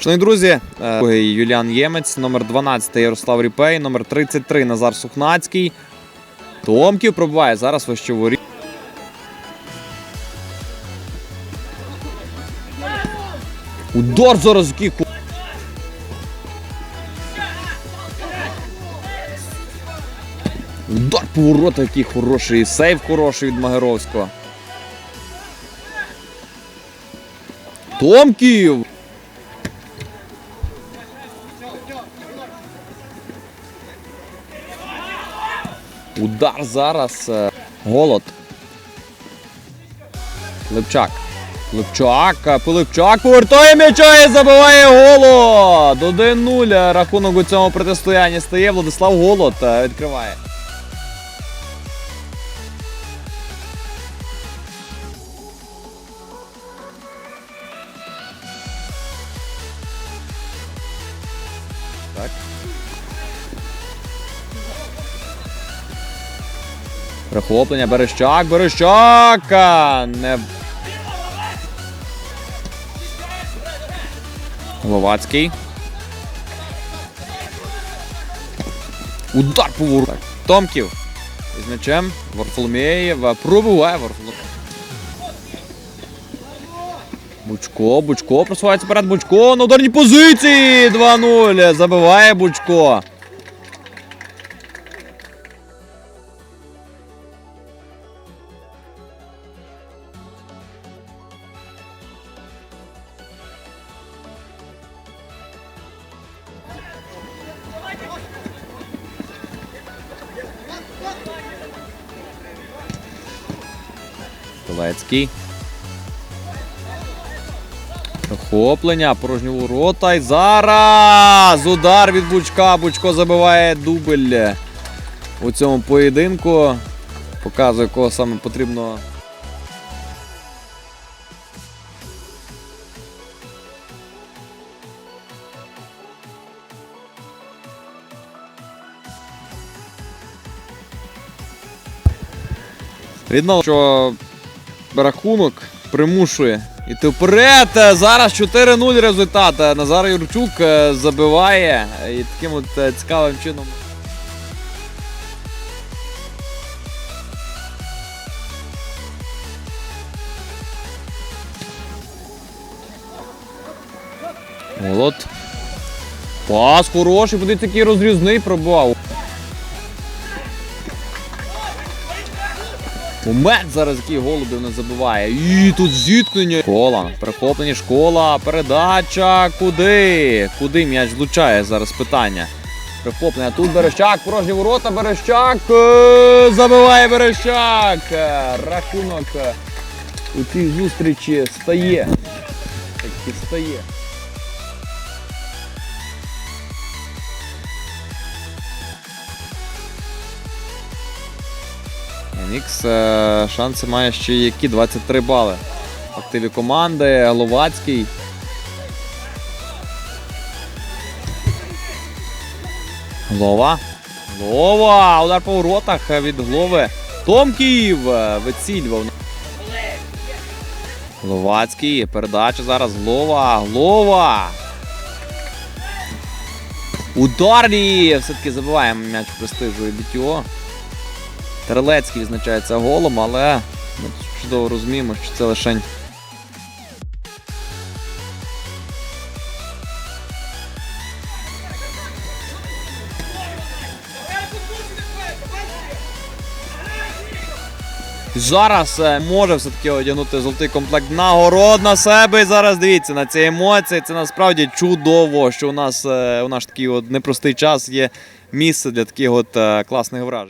Шановні друзі, е, Юліан Ємець, номер 12 Ярослав Ріпей, номер 33 Назар Сухнацький. Томків пробиває зараз вищоворі. Удар зараз ху- Удар поворота, який хороший. Сейв хороший від Магеровського. Томків! Удар зараз. е, Голод. Липчак. Липчак. е, Пилипчак повертає м'яча і забиває голод. 1-0. Рахунок у цьому протистоянні стає. Владислав Голод е, відкриває. Так. Прихоплення, Берещак, Берещак! Не... Головацький. Удар по воротах. Томків. Із м'ячем. Варфоломєєв пробиває Варфоломєєв. Бучко, Бучко просувається вперед. Бучко на ударній позиції. 2-0. Забиває Бучко. Пилецький. Прихоплення, порожні ворота. І зараз удар від Бучка. Бучко забиває дубль у цьому поєдинку. Показує, кого саме потрібно. Видно, що рахунок примушує іти вперед. Е, Зараз 4-0 результат. Назар Юрчук е, забиває е, і таким от цікавим чином. Молод. Пас хороший, подивіться, який розрізний пробував. Момент зараз який голубів не забиває. І тут зіткнення. Школа. Перехоплення школа. Передача. Куди? Куди м'яч влучає? Зараз питання. Перехоплення. Тут Берещак. Порожні ворота. Берещак. е, Забиває Берещак. Е, Рахунок у цій зустрічі стає. Таки стає. Нікс е, шанси має ще які 23 бали. Активі команди, Головацький. Глова. Глова! Удар по воротах від голови. Томків е, вицілював. Головацький. Передача зараз. Глова. Глова. Ударні! Все-таки забиваємо м'яч престижує Бітьо. Терлецький відзначається голом, але ми чудово розуміємо, що це лише. Зараз е, може все-таки одягнути золотий комплект нагород на себе. І зараз дивіться на ці емоції. Це насправді чудово, що у нас е, у наш такий от непростий час є місце для таких от е, класних вражень.